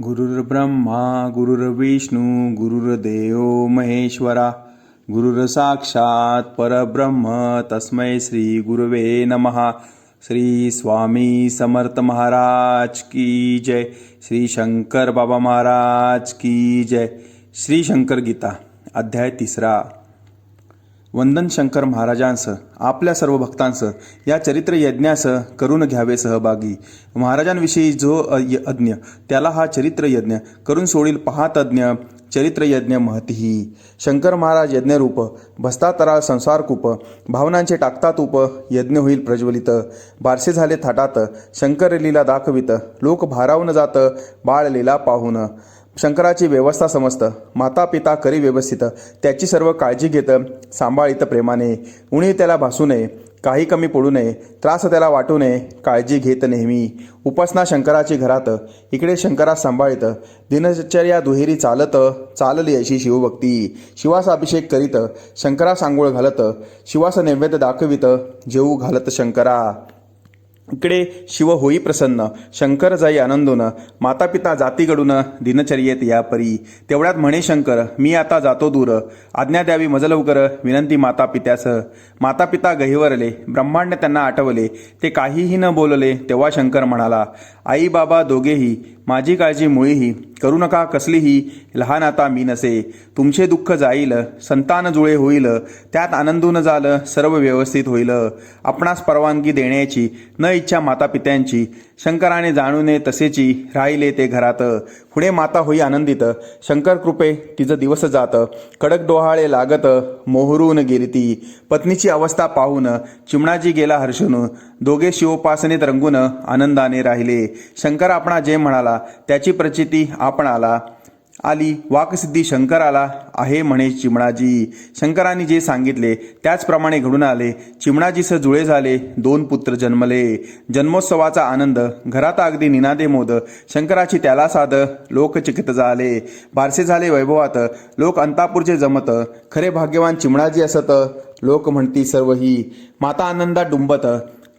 गुरुर्ब्रह्मा गुरुर्विष्णू गुरुर्देव महेश्वरा गुरुर साक्षात परब्रह्म. तस्मै श्री गुरुवे नमः. श्री स्वामी समर्थ महाराज की जय. श्री शंकर बाबा महाराज की जय. श्री शंकर गीता अध्याय तिसरा. वंदन शंकर महाराजांसह आपल्या सर्व भक्तांसह या चरित्र यज्ञास करून घ्यावे सहभागी. महाराजांविषयी जो अज्ञ त्याला हा चरित्र यज्ञ करून सोडील पहातज्ञ चरित्र यज्ञ शंकर महाराज यज्ञरूप भस्तातराळ संसारकूप भावनांचे टाकतात उप यज्ञ होईल प्रज्वलित. बारसे झाले थाटात शंकर लीला दाखवित लोक भारावून जात बाळ लीला पाहून. शंकराची व्यवस्था समजतं माता पिता करी व्यवस्थित त्याची सर्व काळजी घेतं सांभाळीत प्रेमाने. उणी त्याला भासू नये काही कमी पडू नये त्रास त्याला वाटू नये काळजी घेत नेहमी. उपासना शंकराची घरात इकडे शंकरा सांभाळीत दिनचर्या दुहेरी चालत चालली अशी शिवभक्ती. शिवास अभिषेक करीत शंकरा सांगोळ घालत शिवास नैवेद्य दाखवित जेऊ घालत शंकरा. इकडे शिव होई प्रसन्न शंकर जाई आनंदोन माता पिता जातीकडून दिनचर्येत या परी तेवढ्यात म्हणे शंकर मी आता जातो दूर. आज्ञा द्यावी मज लवकर विनंती माता पित्यास माता पिता गहिवरले ब्रह्मांड त्यांना आठवले ते काहीही न बोलले तेव्हा शंकर म्हणाला आई बाबा दोघेही माझी काळजी मुळीही करू नका कसलीही लहान आता मी नसे. तुमचे दुःख जाईल संतान जुळे होईल त्यात आनंदून जाल सर्व व्यवस्थित होईल. आपणास परवानगी देण्याची न इच्छा माता पित्यांची शंकराने जाणू नये तसेची राहिले ते घरात. पुढे माता होई आनंदित. शंकर कृपे तिचं दिवस जात. कडक डोहाळे लागत मोहरून गेली ती पत्नीची अवस्था पाहून चिमणाजी गेला हर्षून. दोघे शिवोपासनेत रंगून आनंदाने राहिले. शंकर आपणा जे म्हणाला त्याची प्रचिती आपण आला आली. वाकसिद्धी शंकराला आहे म्हणे चिमणाजी. शंकरांनी जे सांगितले त्याचप्रमाणे घडून आले. चिमणाजीस जुळे झाले दोन पुत्र जन्मले. जन्मोत्सवाचा आनंद घरात अगदी निनादे मोद. शंकराची त्याला साध लोकचिकित झाले. बारसे झाले वैभवात लोक अंतापूरचे जमत. खरे भाग्यवान चिमणाजी असत लोक म्हणती सर्व ही माता आनंदात डुंबत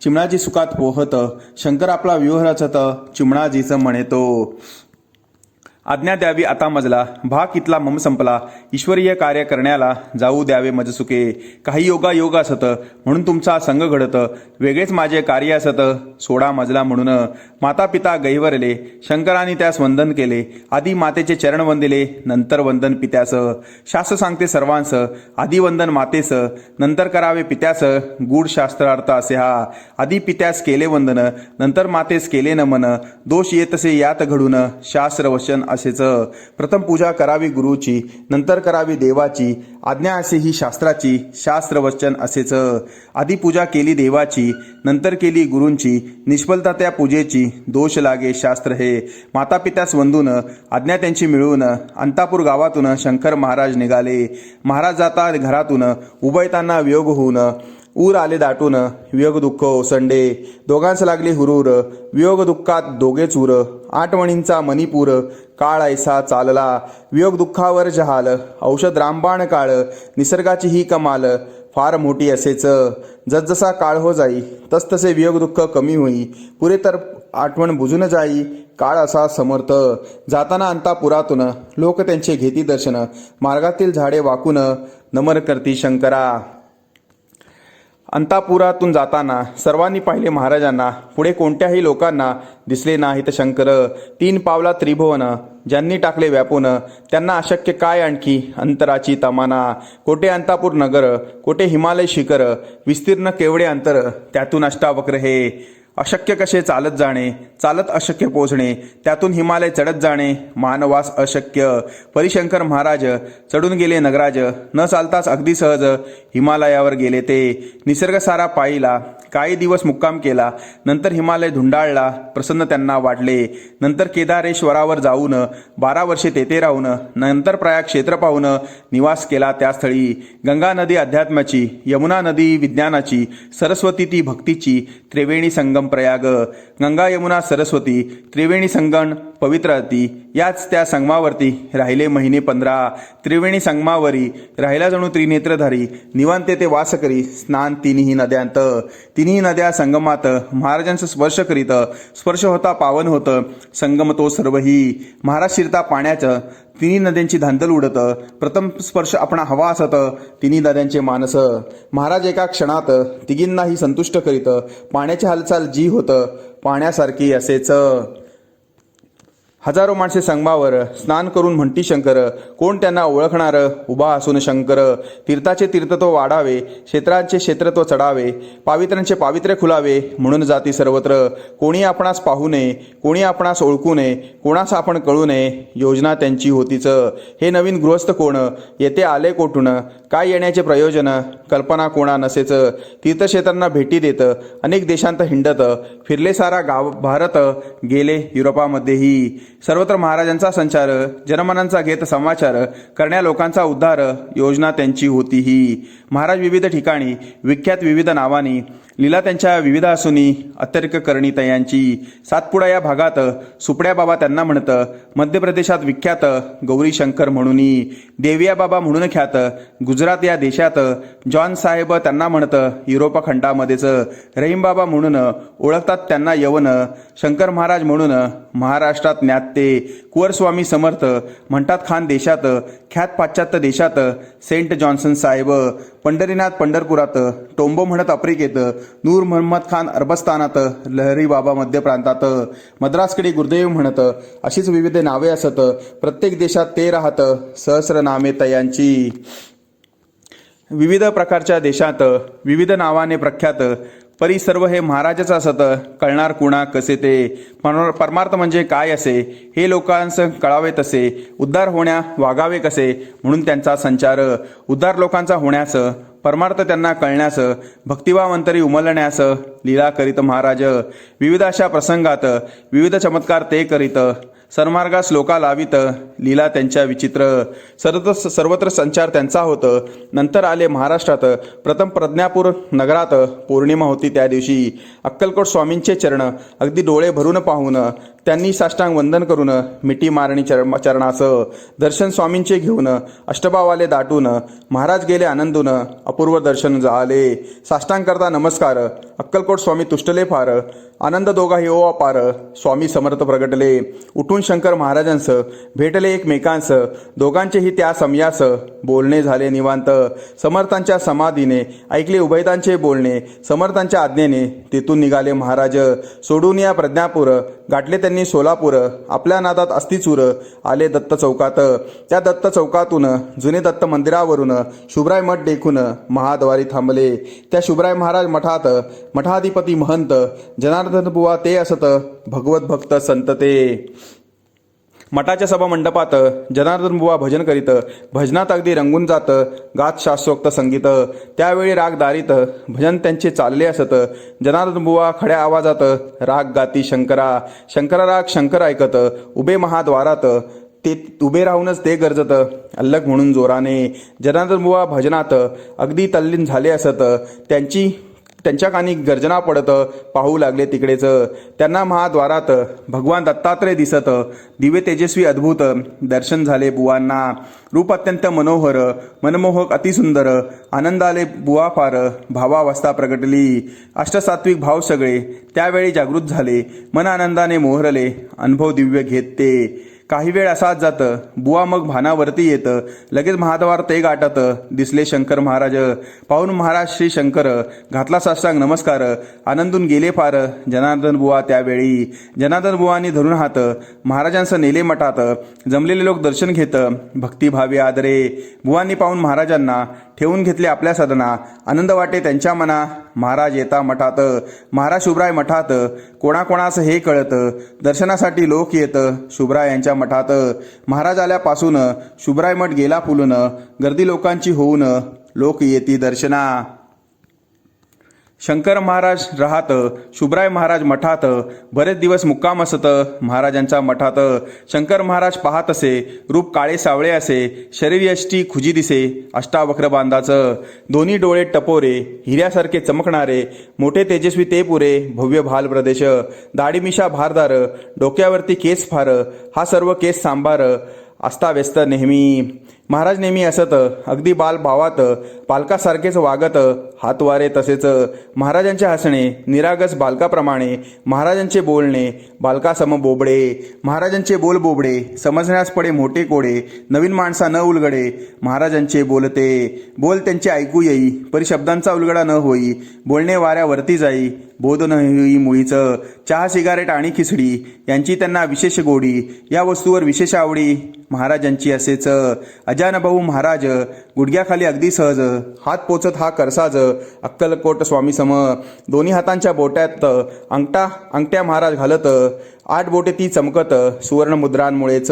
चिमणाजी सुखात पोहत. शंकर आपला व्यूह रचत चिमणाजीचं म्हणेतो आज्ञा द्यावी आता मजला. भाग इथला मम संपला. ईश्वरीय कार्य करण्याला जाऊ द्यावे मज सुके काही योगा योग असत म्हणून तुमचा संघ घडत. वेगळेच माझे कार्य असत सोडा मजला म्हणून. माता पिता गैवरले शंकराने त्यास वंदन केले. आधी मातेचे चरण वंदिले नंतर वंदन पित्यास. शास्त्र सांगते सर्वांस आधी वंदन मातेस नंतर करावे पित्यास गूढ शास्त्रार्थ असे हा आधी पित्यास केले वंदन नंतर मातेस केले नमन. दोष येतसे यात घडून शास्त्र असेचं प्रथम पूजा करावी गुरुची नंतर करावी देवाची आज्ञा असे ही शास्त्राची शास्त्र वचन असेच. आधी पूजा केली देवाची नंतर केली गुरूंची निष्फलता त्या पूजेची दोष लागे शास्त्र हे. माता पित्यास वंदून आज्ञा त्यांची मिळवून अंतापूर गावातून शंकर महाराज निघाले. महाराज जाता घरातून उभयताना वियोग होऊन. ऊर आले दाटून वियोग दुःख ओसंडे. दोघांस लागली हुरूर वियोग दुःखात दोघेच उर आठवणींचा मणिपूर काळ ऐसा चालला. वियोग दुःखावर जहाल औषध रामबाण काळ. निसर्गाची ही कमाल फार मोठी असेच. जसजसा काळ हो जाई तसतसे वियोग दुःख कमी होई. पुरे तर आठवण बुजून जाई काळ असा समर्थ. जाताना अंतापुरातून लोक त्यांचे घेती दर्शन. मार्गातील झाडे वाकून नमर करती शंकरा. अंतापुरातून जाताना सर्वांनी पाहिले महाराजांना पुढे कोणत्याही लोकांना दिसले नाहीत शंकर. तीन पावला त्रिभुवन ज्यांनी टाकले व्यापून त्यांना अशक्य काय आणखी? अंतराची तमाना. कोठे अंतापूर नगर कोठे हिमालय शिखर? विस्तीर्ण केवढे अंतर? त्यातून अष्टावक्र हे. अशक्य कसे चालत जाणे चालत अशक्य पोचणे त्यातून हिमालय चढत जाणे मानवास अशक्य. परिशंकर महाराज चढून गेले नगराज न चालताच अगदी सहज हिमालयावर गेले ते. निसर्ग सारा पाहिला काही दिवस मुक्काम केला नंतर हिमालय धुंडाळला प्रसन्न त्यांना वाटले. नंतर केदारेश्वरावर जाऊन बारा वर्षे तेथे राहून नंतर प्रयाग क्षेत्र पाहून निवास केला त्या स्थळी. गंगा नदी अध्यात्माची यमुना नदी विज्ञानाची सरस्वती ती भक्तीची त्रिवेणी संगम प्रयाग गंगा यमुना सरस्वती त्रिवेणी संगम पवित्र अति याच त्या संगमावरती राहिले महिने पंधरा. त्रिवेणी संगमावरी राहिला जणू त्रिनेत्रधारी निवांते ते वास करी स्नान तिन्ही नद्यांत. तिन्ही नद्या संगमात महाराजांचं स्पर्श करीत स्पर्श होता पावन होतं संगम तो सर्वही. महाराज शिरता पाण्याचं तिन्ही नद्यांची धांदल उडत प्रथम स्पर्श आपण हवा असत तिन्ही नद्यांचे मानस. महाराज एका क्षणात तिघींनाही संतुष्ट करीत पाण्याची हालचाल जी होत पाण्यासारखी असेच. हजारो माणसे संगमावर स्नान करून म्हणती शंकर कोण त्यांना ओळखणार? उभा असून शंकर तीर्थाचे तीर्थत्व वाढावे क्षेत्रांचे क्षेत्रत्व चढावे पावित्र्यांचे पावित्र्य खुलावे म्हणून जाती सर्वत्र. कोणी आपणास पाहू नये कोणी आपणास ओळखू नये कोणास आपण कळू नये योजना त्यांची होतीच. हे नवीन गृहस्थ कोण? येथे आले कोठून? काय येण्याचे प्रयोजन? कल्पना कोणा नसेच. तीर्थक्षेत्रांना भेटी देत अनेक देशांत हिंडत फिरले सारा गाव भारत गेले युरोपामध्येही. सर्वत्र महाराजांचा संचार जनमनांचा घेत समाचार करण्या लोकांचा उद्धार योजना त्यांची होती ही महाराज विविध ठिकाणी विख्यात विविध नावानी लीला त्यांच्या विविध असूनी अत्यर्क करणी तयांची. सातपुडा या भागात सुपड्या बाबा त्यांना म्हणत मध्य प्रदेशात विख्यात गौरी शंकर म्हणूनी. देविया बाबा म्हणून ख्यात गुजरात या देशात जॉन साहेब त्यांना म्हणत युरोप खंडामध्येच. रहीम बाबा म्हणून ओळखतात त्यांना यवन शंकर महाराज म्हणून महाराष्ट्रात ज्ञात कुवरस्वामी समर्थ म्हणतात खान देशात ख्यात पाश्चात्य देशात सेंट जॉन्सन साहेब पंढरीनाथ पंढरपुरात टोंबो म्हणत आफ्रिकेत नूर मोहम्मद खान अरबस्तानात लहरी बाबा मध्य प्रांतात मद्रासकडे गुरुदेव म्हणत अशीच विविध नावे असत प्रत्येक देशात ते राहत सहस्र नामे तयांची. विविध प्रकारच्या देशात विविध नावाने प्रख्यात परी सर्व हे महाराजच असत कळणार कुणा कसे ते? परमार्थ म्हणजे काय असे? हे लोकांस कळावे तसे. उद्धार होण्या वागावे कसे? म्हणून त्यांचा संचार. उद्धार लोकांचा होण्यास परमार्थ त्यांना कळण्यास भक्तिभावंतरी उमलण्यास लीला करीत महाराज. विविध अशा प्रसंगात विविध चमत्कार ते करीत. सन्मार्गास लोका लावित लीला त्यांच्या विचित्र सर्वत्र सर्वत्र संचार त्यांचा होतं. नंतर आले महाराष्ट्रात प्रथम प्रज्ञापूर नगरात पौर्णिमा होती त्या दिवशी. अक्कलकोट स्वामींचे चरण अगदी डोळे भरून पाहून त्यांनी साष्टांग वंदन करून मिठी मारणी चरण चरणास दर्शन स्वामींचे घेऊन अष्टभावाले दाटून महाराज गेले आनंदून अपूर्व दर्शन झाले. साष्टांग करता नमस्कार. अक्कलकोट स्वामी तुष्टले फार. आनंद दोघाही ओ अपार स्वामी समर्थ प्रगटले. उठून शंकर महाराजांस भेटले एकमेकांस. दोघांचेही त्या समयास बोलणे झाले निवांत. समर्थांच्या समाधीने ऐकले उभयतांचे बोलणे. समर्थांच्या आज्ञेने तेथून निघाले महाराज. सोडून या प्रज्ञापूर. गाठले त्यांनी सोलापूर आपल्या नादात अस्थिचूर आले दत्त चौकात. त्या दत्त चौकातून जुने दत्त मंदिरावरून शुभराय मठ देखून महाद्वारी थांबले. त्या शुभराय महाराज मठात मठाधिपती महंत जनार्दन बुवा ते असत भगवत भक्त संत ते. मठाच्या सभा मंडपात जनार्दन बुवा भजन करीत भजनात अगदी रंगून जात गात शास्त्रोक्त संगीत. त्यावेळी राग दारीत भजन त्यांचे चालले असत. जनार्दन बुवा खड्या आवाजात राग गाती शंकरा. शंकरा राग शंकर ऐकत उभे महाद्वारात. ते उभे राहूनच ते गरजत अल्लग म्हणून जोराने. जनार्दन बुवा भजनात अगदी तल्लीन झाले असत. त्यांची त्यांच्या कानी गर्जना पडत पाहू लागले तिकडेच. त्यांना महाद्वारात भगवान दत्तात्रय दिसत. दिव्य तेजस्वी अद्भुत. दर्शन झाले बुवांना. रूप अत्यंत मनोहर. मनमोहक अतिसुंदर. आनंदाले बुवा फार. भावावस्था प्रगटली. अष्टसात्विक भाव सगळे. त्यावेळी जागृत झाले. मन आनंदाने मोहरले. अनुभव दिव्य घेत ते. काही वेळ असाच जातं बुवा मग भानावरती येतं. लगेच महाद्वार ते गाठतं दिसले शंकर महाराज. पाहून महाराज श्री शंकर घातला साष्टांग नमस्कार. आनंदून गेले फार जनार्दन बुवा त्यावेळी. जनार्दन बुवानी धरून हात महाराजांचं नेले मठात. जमलेले लोक दर्शन घेत भक्तिभावी आदरे. बुवांनी पाहून महाराजांना ठेवून घेतले आपल्या सदना आनंद वाटे त्यांच्या मना महाराज येता मठात. महाराज शुभराय मठात. कोणाकोणास हे कळतं? दर्शनासाठी लोक येतं? शुभराय यांच्या मठात. महाराज आल्यापासून शुभराय मठ गेला फुलून. गर्दी लोकांची होऊन लोक येती दर्शना. शंकर महाराज राहत शुभराय महाराज मठात बरेच दिवस मुक्काम असत महाराजांच्या मठात. शंकर महाराज पाहत असे रूप काळे सावळे असे शरीर यष्टी खुजी दिसे अष्टावक्र बांधाचं. दोन्ही डोळे टपोरे हिऱ्यासारखे चमकणारे मोठे तेजस्वी ते पुरे भव्य भाल प्रदेश. दाढीमिशा भारदार डोक्यावरती केस फार हा सर्व केस सांभार अस्ताव्यस्त नेहमी. महाराज नेहमी असत अगदी बाल भावात पालकासारखेच वागत हातवारे तसेच महाराजांचे हसणे निरागस बालकाप्रमाणे महाराजांचे बोलणे बालकासम बोबडे महाराजांचे बोल बोबडे समजण्यास पडे मोठे कोडे नवीन माणसा न उलगडे महाराजांचे बोलते बोल त्यांचे ऐकू येई परिशब्दांचा उलगडा न होई बोलणे वाऱ्यावरती जाई बोध न होई मुळीचं चहा सिगारेट आणि खिचडी यांची त्यांना विशेष गोडी या वस्तूवर विशेष आवडी महाराजांची असेच अजानभाऊ महाराज गुडघ्याखाली अगदी सहज हात पोचत हा करसाज अक्कलकोट स्वामी सम. दोन्ही हातांच्या बोट्यात अंगठा अंगठ्या महाराज घालत आठ बोटे ती चमकत सुवर्ण मुद्रांमुळेच.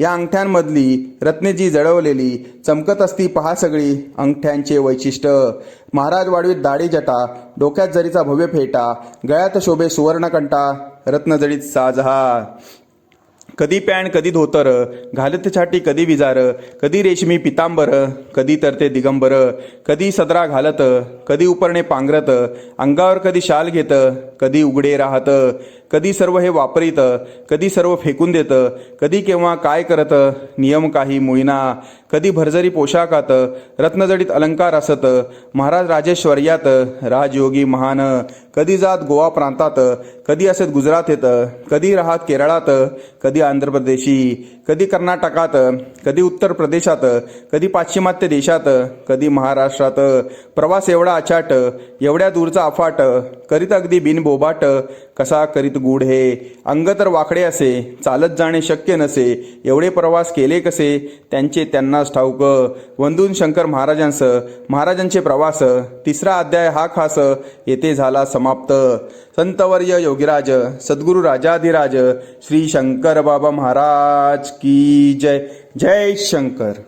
या अंगठ्यांमधली रत्ने जी जळवलेली चमकत असती पहा सगळी अंगठ्यांचे वैशिष्ट्य. महाराज वाढवीत दाढी जटा डोक्यात जरीचा भव्य फेटा गळ्यात शोभे सुवर्णकंठा रत्नजडीत साज हा कधी पॅन्ट कधी धोतर घालत छाटी कधी विजार कधी रेशमी पितांबर कधी तर ते दिगंबर कधी सदरा घालत कधी उपरणे पांघरत अंगावर कधी शाल घेत कधी उघडे राहत कधी सर्व हे वापरीत कधी सर्व फेकून देत कधी केव्हा काय करत नियम काही मुळीना कधी भरजरी पोशाखात रत्नजडीत अलंकार असत महाराज राजेश्वर्यात राजयोगी महान कधी जात गोवा प्रांतात कधी असत गुजरात येत कधी राहत केरळात कधी आंध्र प्रदेशी कधी कर्नाटकात कधी उत्तर प्रदेशात कधी पाश्चिमात्य देशात कधी महाराष्ट्रात. प्रवास एवढा अचाट एवढ्या दूरचा अफाट करीत अगदी बिनबोबाट कसा करीत गूढ हे? अंग तर वाकडे असे चालत जाणे शक्य नसे एवढे प्रवास केले कसे? त्यांचे त्यांनाच ठाऊक. वंदून शंकर महाराजांस महाराजांचे प्रवास तिसरा अध्याय हा खास येथे झाला समाप्त. संतवर्य योगीराज सद्गुरु राजाधिराज श्री शंकर बाबा महाराज की जय जय शंकर.